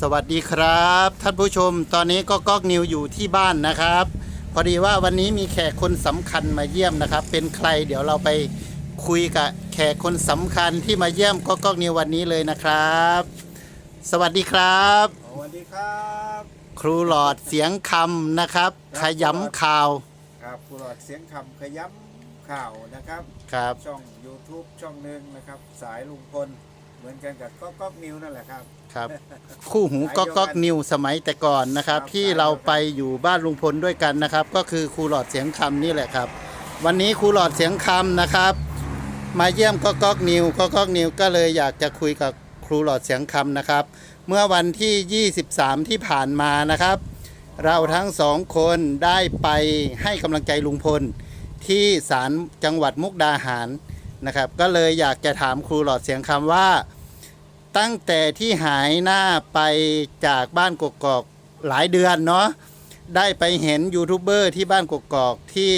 สวัสดีครับ ท่านผู้ชมตอนนี้ก็ก๊อกนิวอยู่ที่บ้านนะครับ พอดีว่าวันนี้มีแขกคนสำคัญมาเยี่ยมนะครับ เป็นใครเดี๋ยวเราไปคุยกับแขกคนสำคัญที่มาเยี่ยมก็ก๊อกนิววันนี้เลยนะครับ สวัสดีครับ สวัสดีครับครูหลอดเสียงคำนะครับ ขยำข่าวครับผู้หลอดเสียงคำขย้ำข่าวนะครับ ครับ ช่อง YouTube ช่องหนึ่งนะครับ สายลุงพล เหมือนกันกับก็ก๊อกนิวนั่นแหละครับ ครับ คู่หูก็ก๊อกนิวสมัยแต่ก่อนนะครับ ครับ ที่เราไปอยู่บ้านลุงพลด้วยกันนะครับ ก็คือครูหลอดเสียงคำนี่แหละครับ วันนี้ครูหลอดเสียงคำนะครับ มาเยี่ยมก็ก๊อกนิวก็ก๊อกนิวก็เลยอยากจะคุยกับครูหลอดเสียงคำนะครับ เมื่อวันที่ 23 ที่ผ่านมานะครับ เราทั้งสองคนได้ไปให้กำลังใจลุงพลที่ศาลจังหวัดมุกดาหาร นะครับ ก็เลยอยากจะถามครูหลอดเสียงคำว่า ตั้งแต่ที่หายหน้าไปจากบ้านกกอกหลายเดือนเนาะได้ไปเห็นยูทูบเบอร์ที่บ้านกกอกที่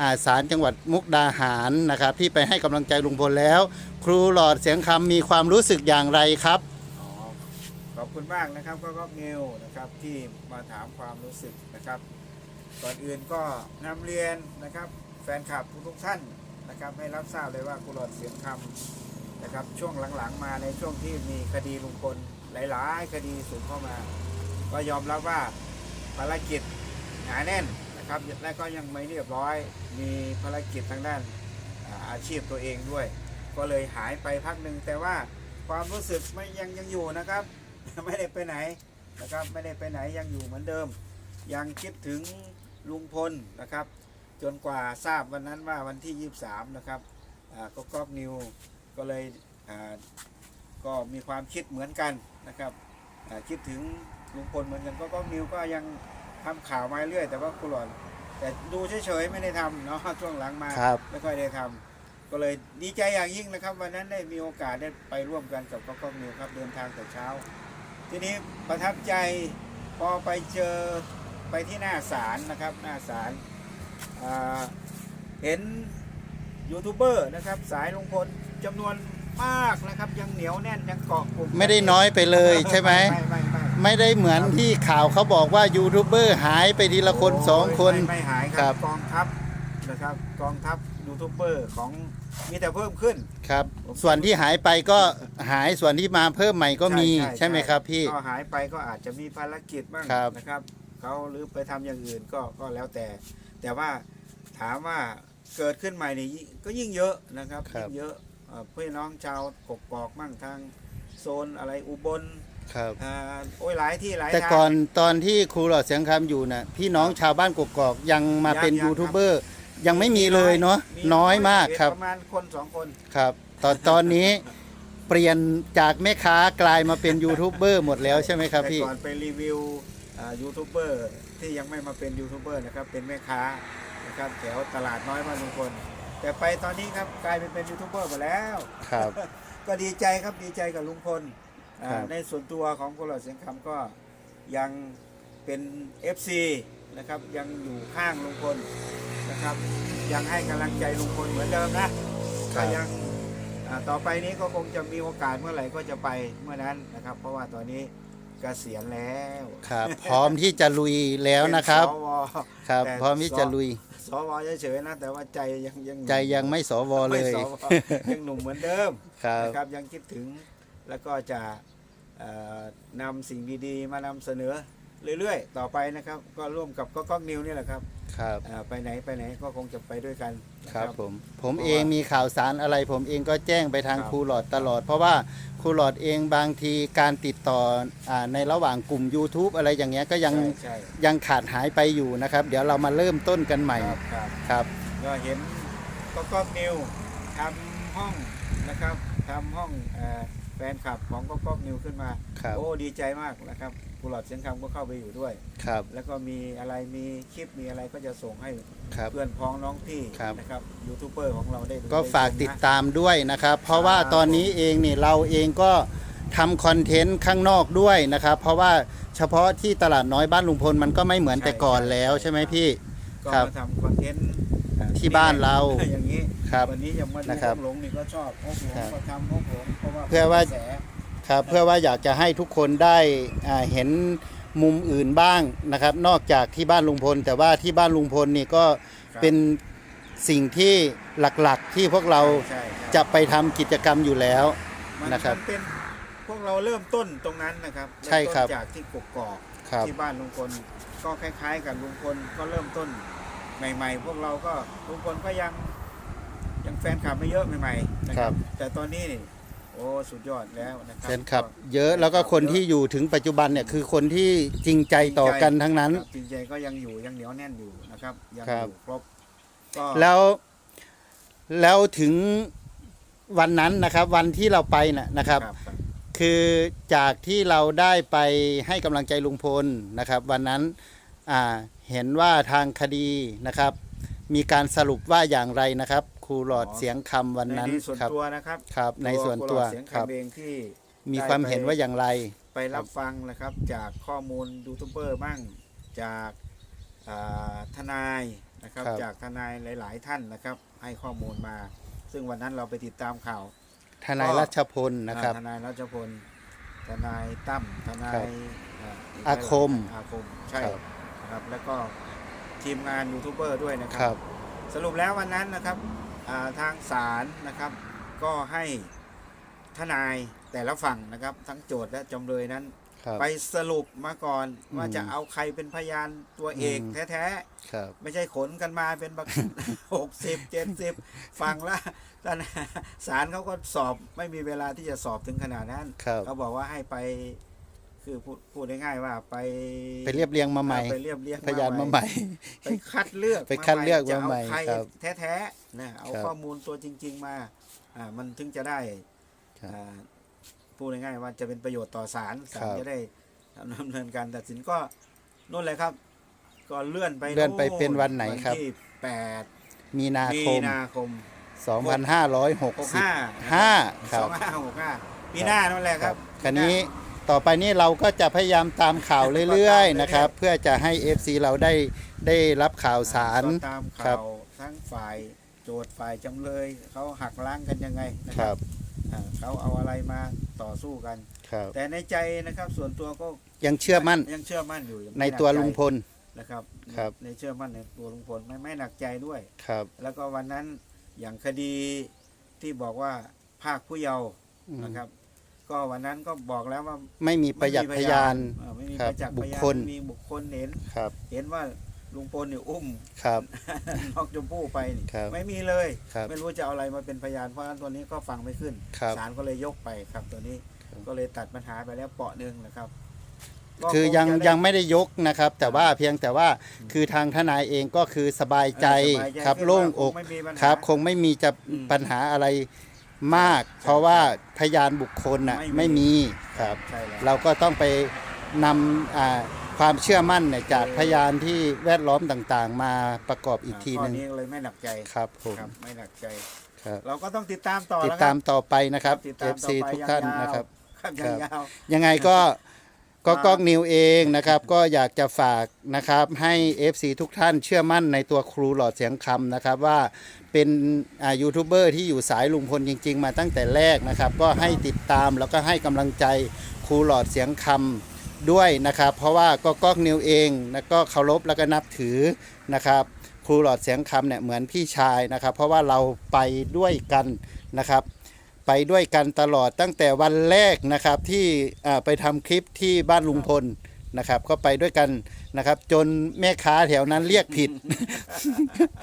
อ่าศาลจังหวัดมุกดาหารนะครับ ที่ไปให้กำลังใจลุงพลแล้ว ครูหลอดเสียงคำมีความรู้สึกอย่างไรครับอ๋อขอบคุณมากนะครับก็ก๊อกนิวนะครับที่มาถามความรู้สึกนะครับ ก่อนอื่นก็นำเรียนนะครับ แฟนคลับทุกท่าน นะครับให้รับทราบเลยว่ากุหลาบเสียงคำนะครับช่วงหลังๆ มาในช่วงที่มีคดีลุงพลหลาย ๆ คดีสูงเข้ามา ก็ยอมรับว่าภารกิจหนาแน่นนะครับและก็ยังไม่เรียบร้อย มีภารกิจทางด้านอ่าอาชีพตัวเองด้วย ก็เลยหายไปพักหนึ่งแต่ว่าความรู้สึกไม่ยังยังอยู่นะครับ ไม่ได้ไปไหนนะครับไม่ได้ไปไหนยังอยู่เหมือนเดิม ยังคิดถึงลุงพลนะครับ จนกว่าทราบวันนั้นว่าวันที่ 23 นะครับอ่าก็ก๊อกนิวก็เลยอ่าก็มีความคิดเหมือนกันนะครับอ่าคิดถึงลุงพลเหมือนกันก็ก๊อกนิวก็ยังทำข่าวมาเรื่อยแต่ว่ากุหลาบแต่ดูเฉยๆไม่ได้ทำเนาะช่วงหลังมาครับไม่ค่อยได้ทำก็เลยดีใจอย่างยิ่งนะครับ วันนั้นได้มีโอกาสได้ไปร่วมกันกับก๊อกก๊อกนิวครับเดินทางแต่เช้า ทีนี้ประทับใจพอไปเจอไปที่หน้าศาลนะครับหน้าศาลอ่า เห็นยูทูบเบอร์นะครับสายลุงพลจำนวนมากนะครับยังเหนียวแน่นยังเกาะกลุ่มไม่ได้น้อยไปเลยใช่ไหมไม่ไม่ไม่ไม่ได้เหมือนที่ข่าวเขาบอกว่ายูทูบเบอร์หายไปทีละคนสองคน ไม่ไม่หายคครัรับ บกองทัพนะครับกองทัพยูทูบเบอร์ของมีแต่เพิ่มขึ้น ครับส่วนที่หายไปก็หายส่วนที่มาเพิ่มใหม่ก็มีใช่ใช่ใช่ไหมครับพี่ ก็หายไปก็อาจจะมีภารกิจบ้างครับ นะครับเขาหรือไปทำอย่างอื่นก็ก็แล้วแต่ แต่ว่าถามว่าเกิดขึ้นใหม่นี่ยิ่งก็ยิ่งเยอะนะครับครับ ยิ่งเยอะเอ่อพี่น้องชาวกกอกมั่งทางโซนอะไรอุบลครับ อ่าโอ้ยหลายที่หลายแต่ทาง ก่อนตอนที่ครูหลอดเสียงคำอยู่น่ะ พี่น้องชาวบ้านกกอกยังมายังเป็นยังยูทูบเบอร์ยังไม่มีเลยเนาะน้อยมากครับประมาณคนสองคน ครับ ตอนตอนนี้เปลี่ยนจากแม่ค้ากลายมาเป็นยูทูบเบอร์หมดแล้วใช่ไหมครับแต่พี่ ก่อนไปรีวิวอ่ายูทูบเบอร์ ที่ยังไม่มาเป็นยูทูบเบอร์นะครับ เป็นแม่ค้านะครับแถวตลาดน้อยบ้านลุงพลแต่ไปตอนนี้ครับกลายเป็นเป็นยูทูบเบอร์หมดแล้วครับ ก็ดีใจครับดีใจกับลุงพลอ่าครับ ในส่วนตัวของกุหลาบเสียงคำก็ยังเป็น FC นะครับยังอยู่ข้างลุงพลนะครับ ยังให้กำลังใจลุงพลเหมือนเดิมนะครัก็บยังอ่าต่อไปนี้ก็คงจะมีโอกาสเมื่อไหร่ก็จะไปเมื่อนั้นนะครับ เพราะว่าตอนนี้เกษียณแล้วครับพร้อมที่จะลุยแล้วนะครับ เป็นสวครับ แต่พร้อมที่จะลุย สวเฉยๆนะแต่ว่าใจยังยังใจยังไม่สวเลไม่ย สวยังหนุ่มเหมือนเดิมครับ นะครับยังคิดถึงแล้วก็จะเอ่อนำสิ่งดีๆมานำเสนอ เรื่อยๆ ต่อไปนะครับ ก็ร่วมกับก็ก๊อกนิวนี่แหละครับครับอ่าไปไหนไปไหนก็คงจะไปด้วยกันนะ ครับผมผมเพราะว่าเองมีข่าวสารอะไร ผมเองก็แจ้งไปทางครับ ครูหลอดตลอด เพราะว่าครูหลอดเองบางทีการติดต่ออาในระหว่างกลุ่ม YouTube อะไรอย่างเงี้ยก็ยังใช่ใช่ยังขาดหายไปอยู่นะครับ เดี๋ยวเรามาเริ่มต้นกันใหม่ครับครับ ครับ ก็เห็นก็ก๊อกนิวทำห้องนะครับทำห้องเอ่อ แฟนคลับของก็ก๊อกนิวขึ้นมา ครับโอ้ดีใจมากนะครับกุหลาบเสียงคำก็เข้าไปอยู่ด้วย ครับแล้วก็มีอะไรมีคลิปมีอะไรก็จะส่งให้ครับ เพื่อนพ้องน้องพี่ครับ นะครับยูทูบเบอร์ของเราได้ดูก็ได้ฝากชมนะติดตามด้วยนะครับ เพราะว่าครับตอนนี้เองนี่เราเองก็ทำคอนเทนต์ข้างนอกด้วยนะครับ เพราะว่าเฉพาะที่ตลาดน้อยบ้านลุงพลมันก็ไม่เหมือนแต่ก่อนแล้วใช่ไหมพี่ ก็ครับ มาทำคอนเทนต์อ่ ที่บ้านเรา อย่างนี้ครับวันนี้ยังมาดูนะครับฮกหลงนี่ก็ชอบฮกหลงครับก็ทำฮกหลงเพราะว่าเพื่อว่ากระแสครับเพื่อว่าอยากจะให้ทุกคนได้อ่าเห็นมุมอื่นบ้างนะครับ นอกจากที่บ้านลุงพล แต่ว่าที่บ้านลุงพลนี่ก็ครับเป็นสิ่งที่หลักๆที่พวกเราใช่ใช่จะไปทำกิจกรรมอยู่แล้ว มันนะครับมันเป็นพวกเราเริ่มต้นตรงนั้นนะครับใช่ครับ เมต้นจากที่กกอกครับ ที่บ้านลุงพลก็คล้าย ๆ กับลุงพลก็เริ่มต้น ใหม่ ๆ พวกเราก็ลุงพลก็ยังยังแฟนคลับไม่เยอะใหม่ๆนะคครัรับบแต่ตอนนี้นี่โอ้สุดยอดแล้วนะครัแฟนคลับก็เยอะแล้วก็คนที่อยู่ถึงปัจจุบันเนี่ยคือคนที่จริงใจต่อกันทั้งนั้น ครับจริงใจก็ยังอยู่ยังเหนียวแน่นอยู่นะครับยังครับ อยู่ครบก็แล้วแล้วถึงวันนั้นนะครับ วันที่เราไปน่ะนะครับครับครับคือจากที่เราได้ไปให้กำลังใจลุงพลนะครับ วันนั้นอ่า เห็นว่าทางคดีนะครับ มีการสรุปว่าอย่างไรนะครับ ครูหลอดเสียงคำวันในนั้นในส่วนครับตัวนะครับครับ ในส่วนตัวเสียงครับคำเองที่มีความเห็นว่าอย่างไร ไปรับฟังนะครับจากข้อมูลยูทูบเบอร์บ้างจากอ่าทนายนะครับครับจากทนายหลาย ๆ ท่านนะครับ ให้ข้อมูลมา ซึ่งวันนั้นเราไปติดตามข่าว ทนายรัชพลนะครับ ทนายรัชพลทนายตั้มทนาครัยบอ่าอาคมอาคมใช่ครับ นะครับแล้วก็ทีมงานยูทูบเบอร์ด้วยนะคครัรับสรุปแล้ววันนั้นนะครับอ่าทางศาลนะครับ ก็ให้ทนายแต่ละฝั่งนะครับ ทั้งโจทย์และจำเลยนั้น ครับ ไปสรุปมาก่อนอืมว่าจะเอาใครเป็นพยานตัวเอกอืม แท้ครับ ๆ ไม่ใช่ขนกันมาเป็นบัก หกสิบเจ็ดสิบฟังแล้วท่านศาลเขาก็สอบไม่มีเวลาที่จะสอบถึงขนาดนั้น ครับ เขาบอกว่าให้ไป คือพูดพูดง่ายๆว่าไปไปเรียบเรียงมาใหม่ ไปเรียบเรียงพยานมาใหม่ ไปคัดเลือกไปคัดเลือกจะมาใหม่เอาใครครับแท้ๆนะเอาครับข้อมูลตัวจริง ๆ มาอ่ามันถึงจะได้ครับอ่าพูดง่ายๆว่าจะเป็นประโยชน์ต่อศาลศาลครับจะได้ดำเนินการตัดสินก็นู่นเลยครับ ก็เลื่อนไปเลื่อนไปเป็นวันไหนครับที่แปดมีนามีคมนาคมหก2565ห้าครัสบองห้าหกห้าปีหน้านั่นแหละครับคันนี้ ต่อไปนี้เราก็จะพยายามตามข่าวเรื่อยๆนะครับ เพื่อจะให้ FC เราได้ได้รับข่าวสารก็ตามครัข่าบ วทั้งฝ่ายโจทย์ฝ่ายจำเลยเขาหักล้างกันยังไงนะคครัรับบอ่าเขาเอาอะไรมาต่อสู้กัน ครับ แต่ในใจนะครับ ส่วนตัวก็ยังเชื่อมั่นยังเชื่อมั่นอยู่ยังในไม่หกตัวใจลุงพล นะครับครับ ในเชื่อมั่นในตัวลุงพลไม่ไม่หนักใจด้วย ครับแล้วก็วันนั้นอย่างคดีที่บอกว่าภาคผู้เยาว์อืมนะครับ ก็วันนั้นก็บอกแล้วว่าไม่มีประหยัดไม่พมียาน เอ่อไม่มีครัปบระจักษ์บุพคยานคลมีบุคคลเห็น ครับ เห็นว่าลุงพลเนี่ยอุ้ม ครับ น้องชมพู่ไปนี่ครับไม่มีเลย ครับไม่รู้จะเอาอะไรมาเป็นพยานเพราะฉะนั้นตัวนี้ก็ฟังไม่ขึ้นครับศาลก็เลยยกไปครับตัวนี้ครับ ก็เลยตัดปัญหาไปแล้วเปาะหนึ่งนะครับก็คือยังคจะได้ ยังไม่ได้ยกนะครับ แต่ว่าเพียงแต่ว่าคือทางทนายเองก็คือสบายใจเออสบายใจครับขึ้นโล่งว่าอกคงไม่มีปัญหา ครับ คงไม่มีจะอืม ปัญหาอะไร มากใช่เพราะว่าพยานบุคคลน่ะไม่ไม่มีมีครับ ใช่แล้ว เราก็ต้องไปนำอ่าความเชื่อมั่นเนี่ยจากพยานที่แวดล้อมต่างๆ มาประกอบอีกทีหนึ่งข้นี้เลยไม่หนักใจครับผมครับไม่หนักใจ ครับ เราก็ต้องติดตามต่อติดแล้วคตารับมต่อไปนะครับ ติดตามต่อ FC ไปทุกท่านยาวๆนะครับ ครับครับยาว ยังไงก็ ก็ก้องนิวเองนะครับ ก็อยากจะฝากนะครับให้ FC ทุกท่านเชื่อมั่นในตัวครูหลอดเสียงคำนะครับว่าเป็นยูทูบเบอร์ที่อยู่สายลุงพลจริง ๆ มาตั้งแต่แรกนะครับ ก็ให้ติดตามแล้วก็ให้กำลังใจครูหลอดเสียงคำด้วยนะครับ เพราะว่าก็ก้องนิวเองนะก็เคารพแล้วก็นับถือนะครับครูหลอดเสียงคำเนี่ยเหมือนพี่ชายนะครับ เพราะว่าเราไปด้วยกันนะครับ ไปด้วยกันตลอดตั้งแต่วันแรกนะครับที่อ่าไปทำคลิปที่บ้านลุงพลนะครับ ก็ไปด้วยกันนะครับ จนแม่ค้าแถวนั้นเรียกผิด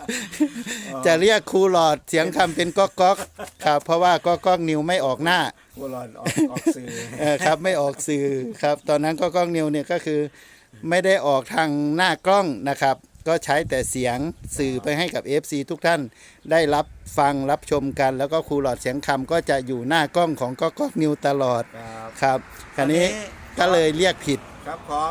ๆจะเรียกครูหลอดเสียงคำเป็นก๊อกก๊อกครับ เพราะว่าก๊อกก๊อกนิวไม่ออกหน้าบัวลอยออกออกสื่อเออครับไม่ออกสื่อครับ ตอนนั้นก็กล้องนิวเนี่ยก็คือ ไม่ได้ออกทางหน้ากล้องนะครับ ก็ใช้แต่เสียงสื่อไปให้กับ FC ทุกท่านได้รับฟังรับชมกัน แล้วก็ครูหลอดเสียงคำก็จะอยู่หน้ากล้องของก็กล้องนิวตลอดครับครับคราวนี้ก็เลยเรียกผิด ครับขอ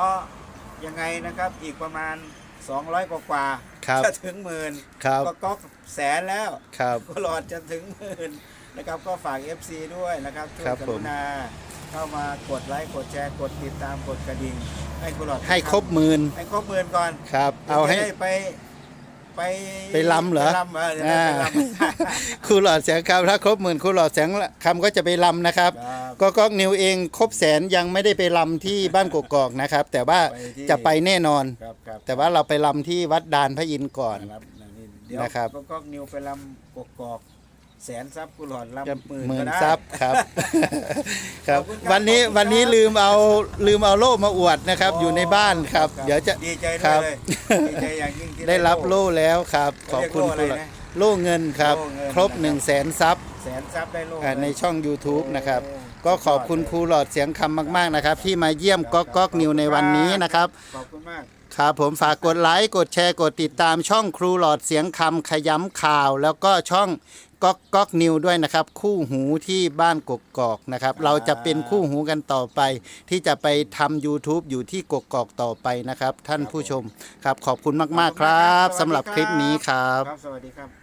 ยังไงนะครับอีกประมาณ 200 กว่ากว่าๆครับจะถึงหมื่นครับก็ก๊อกแสนแล้วครับ ก็หลอดจะถึงหมื่นนะครับก็ฝาก FC ด้วยนะครับช่วยครับกผรุมณา เข้ามากดไลค์กดแชร์กดติดตามกดกระดิ่ง ให้คุณหลอดให้ครบหมื่นให้ครบหมื่นก่อนครับ เอาให้จะได้ไปไปไปลำเหรอไปลำเออจะได้ไปลำครูหลอดเสียงคำถ้าครบหมื่นครูหลอดเสียงคำก็จะไปลำนะครับครับ ก็ก๊อกนิวเองครบแสนยังไม่ได้ไปลำที่บ้านกกอกนะครับ แต่ว่าไปที่ จะไปแน่นอน ครับครับแต่ว่าเราไปลำที่วัดดานพระอินทร์ก่อน นะครับนี่เดี๋ยวนะครับ ก็ก็นิวไปลำกกอก แสนซับกุหลาบจะลำหมื่นหมื่ก็นได้ซับครับ ครับ ขอบคุณครับวันนี้ขอบคุณครับ วันนี้ลืมเอาลืมเอาโล่มาอวดนะครับ อยู่ในบ้านครับ เดี๋ยวจะดีใจคด้รัวยบ เลยดีใจอย่างยิ่งที่ ได้รับโล่แล้วครับขเขาอบเรียกคุณโล่คอะไรรูหลอดนะโล่เงินครับ โล่เงินครบนะครับ 1นึ่งแสนซับแสนซับได้โล่อ่าในช่อง YouTube นะครับโอ้ก็ขอบคุณครูหลอดเสียงคำมาก ๆนะครับ ที่มาเยี่ยมก๊อกก๊อกนิวในวันนี้นะครับ ขอบคุณมาก ครับผมฝากกดไลค์กดแชร์กดติดตามช่องครูหลอดเสียงคำขย้ำข่าว แล้วก็ช่องก๊อกก๊อกนิวด้วยนะครับ คู่หูที่บ้านกกอกนะครับ เราจะเป็นคู่หูกันต่อไป ที่จะไปทำ YouTube อยู่ที่กกอกต่อไปนะครับ ท่านผู้ชมครับขอบคุณมากๆครับสำหรับคลิปนี้ครับ ครับ สวัสดีครับ